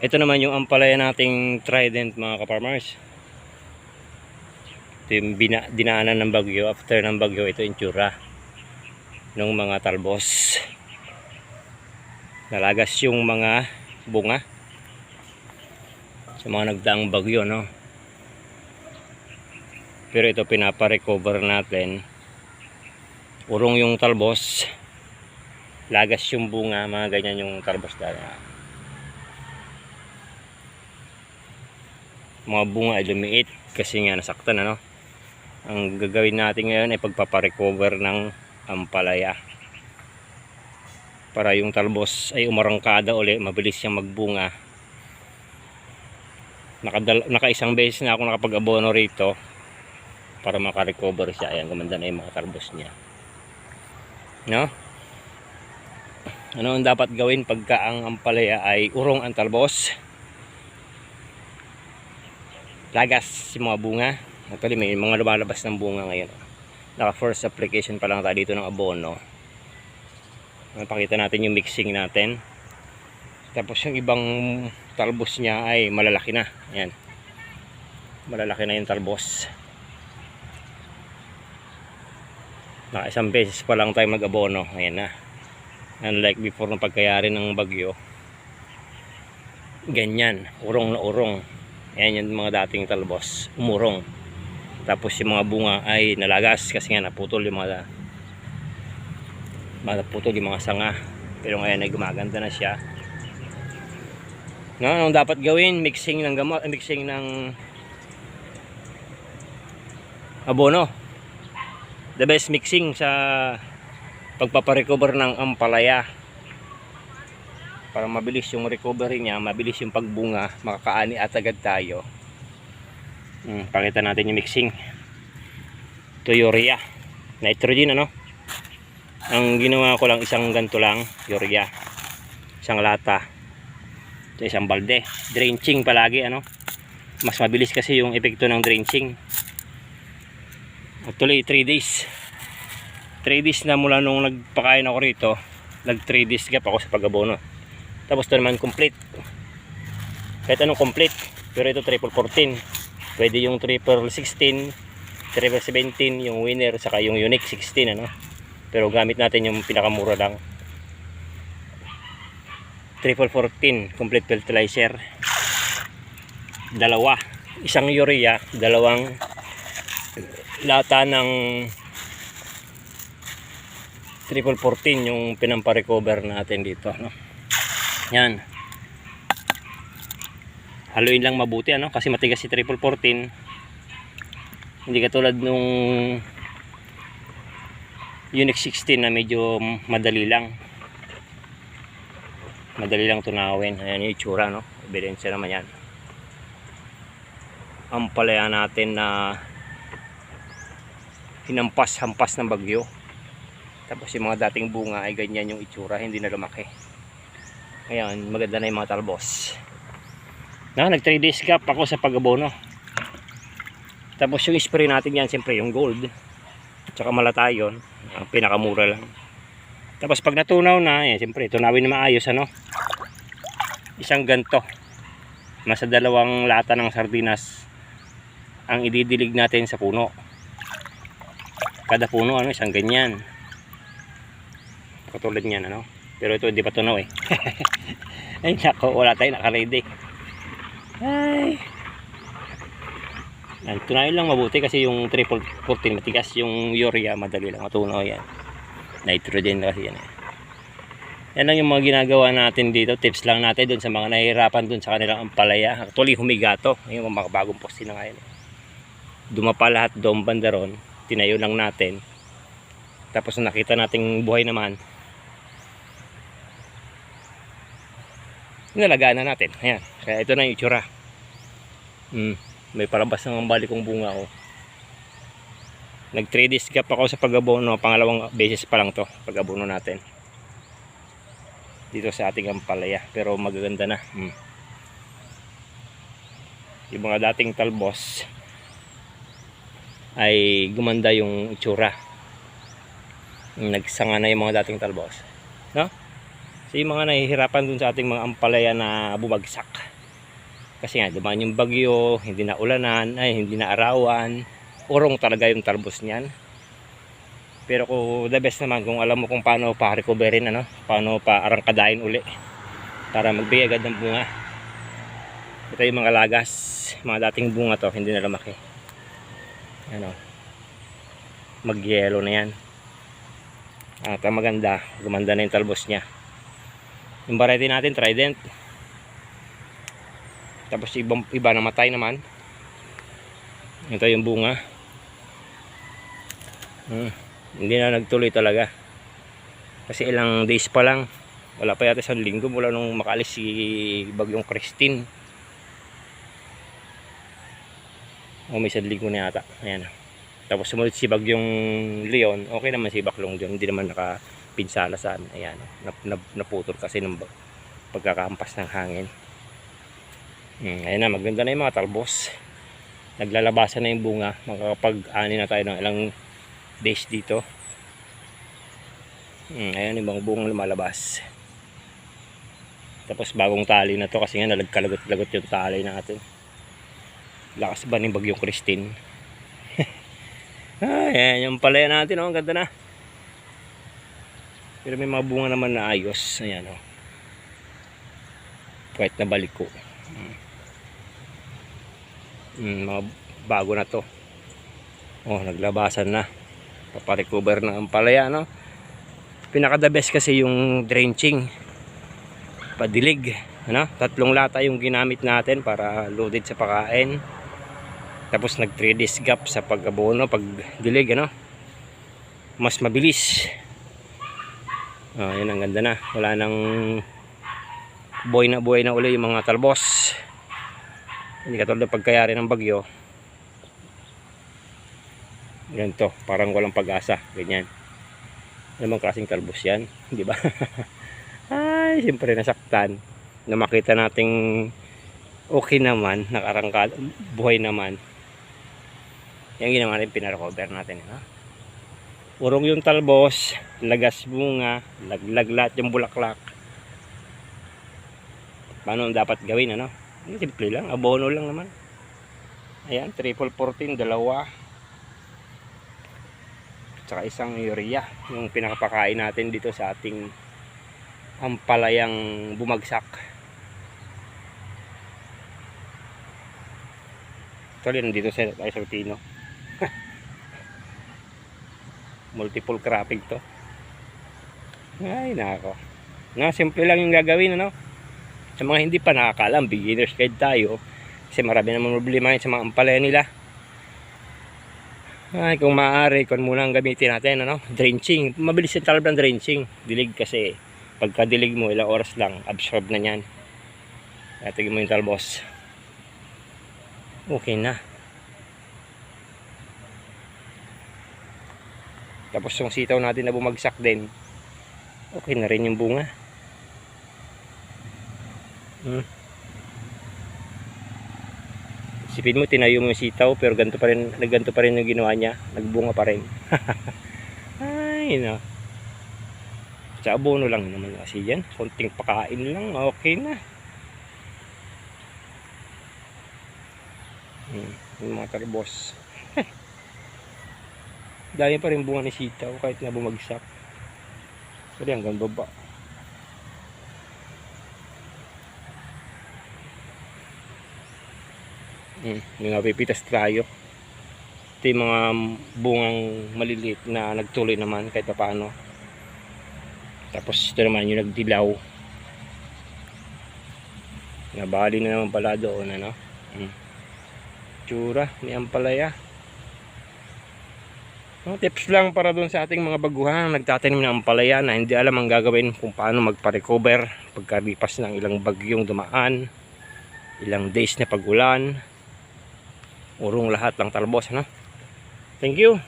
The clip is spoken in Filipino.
Ito naman yung ampalaya nating trident mga kaparmers. Ito yung bina, dinaanan ng bagyo. After ng bagyo, ito yung tsura ng mga talbos. Nalagas yung mga bunga sa mga nagdaang bagyo, no? Pero ito pinapa-recover natin. Urong yung talbos. Lagas yung bunga, mga ganyan yung talbos dahil. Mga bunga ay lumiit kasi nga nasaktan, ano? Ang gagawin natin ngayon ay pagpapa-recover ng ampalaya. Para yung talbos ay umarangkada uli, mabilis siyang magbunga. Nakadal nakaisang beses na ako nakapag-abono rito para makarecover siya. Ayan, gumanda na yung mga talbos niya. No? Ano ang dapat gawin pagka ang ampalaya ay urong ang talbos? Lagas yung mga bunga. Actually, may mga lumalabas ng bunga ngayon. Naka first application pa lang tayo dito ng abono. Napakita natin yung mixing natin. Tapos yung ibang talbos niya ay malalaki na. Ayan. Malalaki na yung talbos. Naka isang beses pa lang tayo mag-abono. Ayan na. Unlike before ng pagkayari ng bagyo. Ganyan. Urong na urong. Ayan yung mga dating talbos. Umurong. Tapos yung mga bunga ay nalagas kasi nga naputol yung mga naputol yung mga sanga. Pero ngayon ay gumaganda na siya. No, anong dapat gawin? Mixing ng gamot, mixing ng abono. The best mixing sa pagpaparecover ng ampalaya. Para mabilis yung recovery niya, mabilis yung pagbunga, makakaani at agad tayo. Hmm, pakita natin yung mixing. Ito urea. Nitrogen ano? Ang ginawa ko lang isang ganto lang, urea. Isang lata. Ito isang balde. Drenching palagi ano? Mas mabilis kasi yung epekto ng drenching. Actually 3 days. 3 days na mula nung nagpakain ako rito, nag 3 days gap ako sa pag-abono. Tapos ito naman complete. Kahit anong complete. Pero ito triple 14 pwede yung triple 16 triple 17 yung winner saka yung unique 16 ano? Pero gamit natin yung pinakamura lang. Triple 14 complete fertilizer. Dalawa. Isang urea dalawang lata ng triple 14 yung pinampa-recover natin dito no yan. Haluin lang mabuti ano? Kasi matigas si triple 14 hindi katulad nung Unix 16 na medyo madali lang. Madali lang tunawin. Ayan yung itsura no? Ebidensya naman yan. Ang palaya natin na hinampas-hampas ng bagyo. Tapos yung mga dating bunga ay ganyan yung itsura hindi na lumaki ngayon maganda na yung mga talbos. Na nag 3 days gap ako sa pag-abono. Tapos yung spray natin yan siyempre yung gold. Tsaka malatayon ang pinakamura lang. Tapos pag natunaw na yan siyempre tunawin na maayos ano? Isang ganto. Nasa dalawang lata ng sardinas ang ididilig natin sa puno. Kada puno ano isang ganyan. Katulad niyan ano pero ito hindi pa tunaw eh. Ay nako wala tayo naka-ready. Ay. Yan, tunayin lang mabuti kasi yung triple 14 matigas yung urea madali lang matunaw yan. Nitrogen kasi yan eh. yan lang yung mga ginagawa natin dito. Tips lang natin dun sa mga nahihirapan dun sa kanilang ampalaya. Actually humigato. Yung mga bagong poste na ngayon dumapa lahat doon bandaron. Tinayo lang natin. Tapos nakita nating buhay naman nalagaan na natin. Ayan. Kaya ito na yung itsura. Hmm, may palabas ng balikong bunga oh. nag 3 days gap ako sa pag-abono. Pangalawang beses pa lang to pag-abono natin. Dito sa ating ampalaya. Pero magaganda na. Hmm. yung mga dating talbos ay gumanda yung itsura. Nagsanga na yung mga dating talbos. No? So yung mga nahihirapan dun sa ating mga ampalaya na bumagsak Kasi nga, dumaan yung bagyo, hindi na ulanan, ay hindi na arawan. Urong talaga yung talbos niyan. Pero kung the best naman, kung alam mo kung paano pa-recoverin, ano, paano pa-arangkadain uli para magbigay agad ng bunga. Ito yung mga lagas, mga dating bunga to, hindi na lumaki. Ano, mag-yellow na yan. At ang maganda, gumanda na yung talbos niya. Yung variety natin, Trident. Tapos ibang iba namatay naman. Ito yung bunga. Hmm, hindi na nagtuloy talaga. Kasi ilang days pa lang. Wala pa yata isang linggo mula nung makaalis si Bagyong Christine. O may isang na yata. Ayan. Tapos sumunod si Bagyong Leon. Okay naman si Baklong Leon. Hindi naman nakapinsala sa amin. Ayan. Nap, nap, naputol kasi ng pagkakampas ng hangin. Hmm, ayan na, maganda na yung mga talbos. Naglalabasan na yung bunga. Makakapag-ani na tayo ng ilang days dito. Hmm, ayan yung mga bungang lumalabas. Tapos bagong tali na to kasi nga nalagkalagot-lagot yung tali natin. Lakas ba ng bagyong Christine? Ay, ayan yung palaya natin, oh, ang ganda na. Pero may mga bunga naman na ayos. Ayan, oh. Kahit na balik ko. Mm, mga bago na to. Oh, naglabasan na. Paparecover na ang palaya, no? Pinaka the best kasi yung drenching. Padilig, ano? Tatlong lata yung ginamit natin para loaded sa pakain. Tapos nag 3 days gap sa pag-abono, pag dilig, ano? Mas mabilis. Oh, yun ang ganda na. Wala nang buhay na buhay na uli yung mga talbos. Hindi katulad ng pagkayari ng bagyo. Ganito, parang walang pag-asa. Ganyan. Ano bang klaseng talbos yan? Di ba? Ay, siyempre nasaktan. Na makita nating okay naman, nakarangkal, buhay naman. Yan ginawa rin, pinarecover natin. Ha? Urong yung talbos, lagas bunga, laglag lahat yung bulaklak. Paano dapat gawin, ano? Simple lang, abono lang naman. Ayan, triple 14, dalawa. Tsaka isang urea, yung pinakapakain natin dito sa ating ampalayang bumagsak. Actually, nandito sa tayo sa Pino. Multiple cropping to. Ay, nako. Nga, simple lang yung gagawin, ano? Sa mga hindi pa nakakalam, beginner's guide tayo. Kasi marami naman problema sa mga ampalaya nila. Ay, kung maaari, kung muna ang gamitin natin, ano? Drenching. Mabilis yung talagang drenching. Dilig kasi. Pagka dilig mo, ilang oras lang, absorb na yan. Kaya tignan mo yung talbos. Okay na. Tapos yung sitaw natin na bumagsak din, okay na rin yung bunga. Hmm. Isipin mo, tinayo mo yung sitaw, pero ganito pa rin, nagganto pa rin yung ginawa niya. Nagbunga pa rin. Ay, no. Sa abono lang naman kasi yan. Konting pakain lang, okay na. Hmm, yung mga tarbos. Dami pa rin bunga ni sitaw kahit na bumagsak. Pero hanggang baba. Hmm, yung napipitas tayo. Ito yung mga bungang maliliit na nagtuloy naman kahit pa paano. Tapos ito naman yung nagdilaw. Nabali na naman pala doon ano. Hmm. Tsura ni Ampalaya. No, tips lang para doon sa ating mga baguhan nagtatanim ng ampalaya na hindi alam ang gagawin kung paano magpa-recover pagkalipas ng ilang bagyong dumaan, ilang days na pagulan, urong lahat ng talbos. Ano? Thank you.